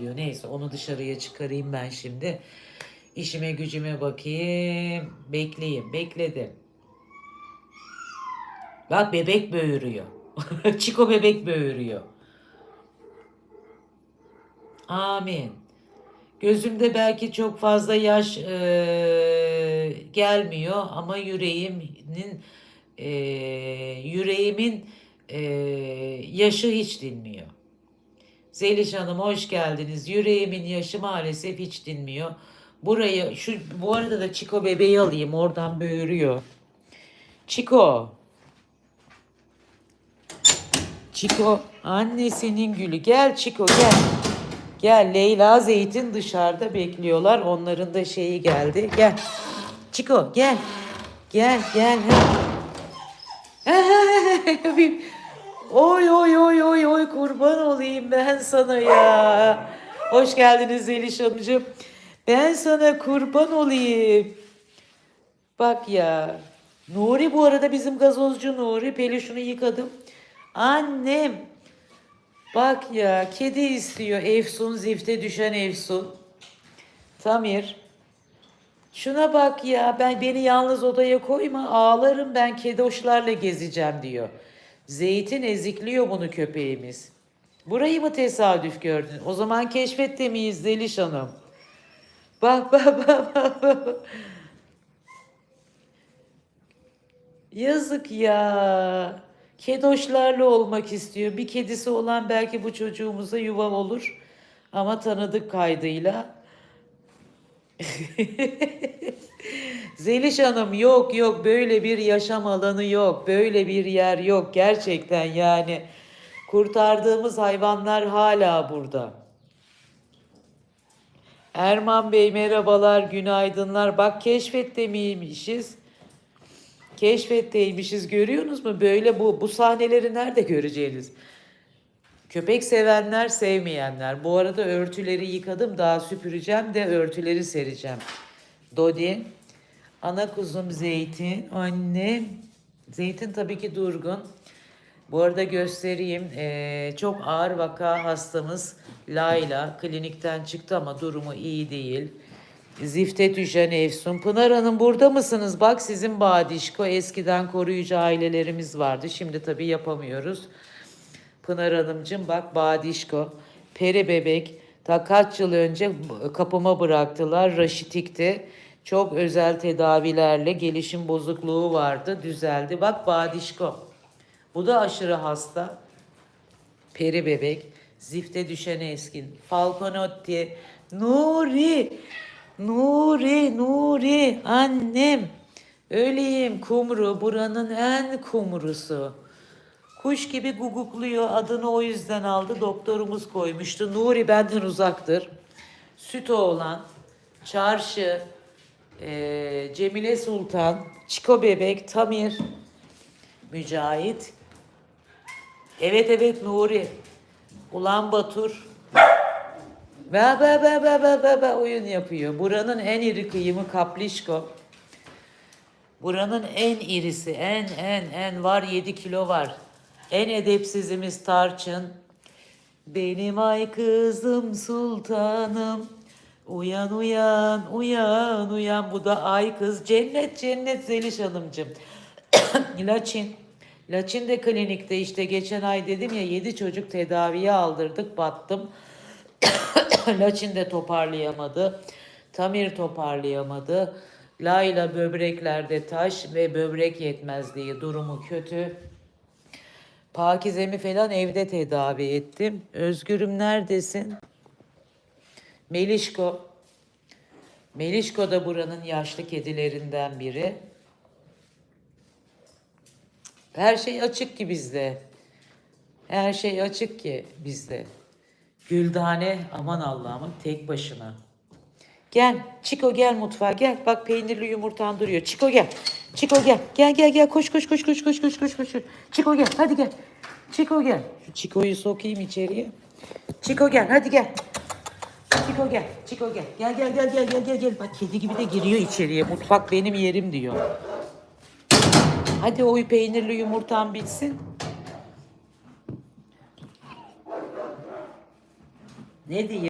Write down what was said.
ağlıyor. Neyse onu dışarıya çıkarayım ben şimdi. İşime gücüme bakayım. Bekleyeyim. Bekledim. Bak bebek böğürüyor. Çiko bebek böğürüyor. Amin. Gözümde belki çok fazla yaş eee, gelmiyor ama yüreğimin eee, yüreğimin eee, yaşı hiç dinmiyor. Zeliş Hanım hoş geldiniz. Yüreğimin yaşı maalesef hiç dinmiyor. Burayı şu bu arada da Çiko bebeği alayım. Oradan böğürüyor. Çiko. Çiko annesinin gülü. Gel Çiko gel. Gel Leyla Zeytin dışarıda bekliyorlar. Onların da şeyi geldi. Gel. Çiko gel. Gel gel. oy oy oy oy oy kurban olayım ben sana ya. Hoş geldiniz Zeliş Hanımcığım. Ben sana kurban olayım. Bak ya. Nuri bu arada bizim gazozcu Nuri. Peluşunu yıkadım. Annem. Bak ya kedi istiyor Efsun zifte düşen Efsun. Tamir. Şuna bak ya ben beni yalnız odaya koyma ağlarım ben kedi hoşlarla gezeceğim diyor. Zeytin ezikliyor bunu köpeğimiz. Burayı mı tesadüf gördün? O zaman keşfette miyiz Zeliş Hanım? Bak bak bak bak. bak. Yazık ya. Kedoşlarla olmak istiyor. Bir kedisi olan belki bu çocuğumuza yuva olur. Ama tanıdık kaydıyla. Zeliş Hanım yok yok böyle bir yaşam alanı yok. Böyle bir yer yok. Gerçekten yani kurtardığımız hayvanlar hala burada. Erman Bey merhabalar, günaydınlar. Bak keşfette miymişiz? Keşfetteymişiz görüyorsunuz mu? Böyle bu bu sahneleri nerede göreceğiniz? Köpek sevenler, sevmeyenler. Bu arada örtüleri yıkadım. Daha süpüreceğim de örtüleri sereceğim. Dodi, ana kuzum Zeytin, annem. Zeytin tabii ki durgun. Bu arada göstereyim. Ee, çok ağır vaka hastamız Layla klinikten çıktı ama durumu iyi değil. Zifte düşen Efsun. Pınar Hanım burada mısınız? Bak sizin Badişko eskiden koruyucu ailelerimiz vardı. Şimdi tabii yapamıyoruz. Pınar Hanımcığım bak Badişko. Peri bebek. Ta kaç yıl önce kapıma bıraktılar. Raşitikti. Çok özel tedavilerle gelişim bozukluğu vardı. Düzeldi. Bak Badişko. Bu da aşırı hasta. Peri bebek, zifte düşen eskin, Falconotti, Nuri, Nuri, Nuri, annem. Öleyim kumru, buranın en kumrusu. Kuş gibi gugukluyor, adını o yüzden aldı, doktorumuz koymuştu. Nuri benden uzaktır. Süt oğlan, çarşı, eee, Cemile Sultan, Çiko Bebek, Tamir, Mücahit, Evet evet Nuri. Ulan Batur. Be be be be be be be oyun yapıyor. Buranın en iri kıyımı Kaplişko. Buranın en irisi, en en en var 7 kilo var. En edepsizimiz Tarçın. Benim ay kızım sultanım. Uyan uyan uyan uyan. Bu da ay kız. Cennet cennet Zeliş Hanımcığım. Laçin. Laçin de klinikte işte geçen ay dedim ya 7 çocuk tedaviye aldırdık battım. Laçin de toparlayamadı. Tamir toparlayamadı. Layla böbreklerde taş ve böbrek yetmezliği durumu kötü. Pakizemi falan evde tedavi ettim. Özgürüm neredesin? Melişko. Melişko da buranın yaşlı kedilerinden biri. Her şey açık ki bizde. Her şey açık ki bizde. Güldane aman Allah'ım tek başına. Gel Çiko gel mutfağa gel. Bak peynirli yumurtan duruyor. Çiko gel. Çiko gel. Gel gel gel koş koş koş koş koş koş koş koş. Çiko gel hadi gel. Çiko gel. Şu Çiko'yu sokayım içeriye. Çiko gel hadi gel. Çiko gel. Çiko gel. Gel gel gel gel gel gel. Bak kedi gibi de giriyor içeriye. Mutfak benim yerim diyor. Hadi o peynirli yumurtan bitsin. Ne diyeyim?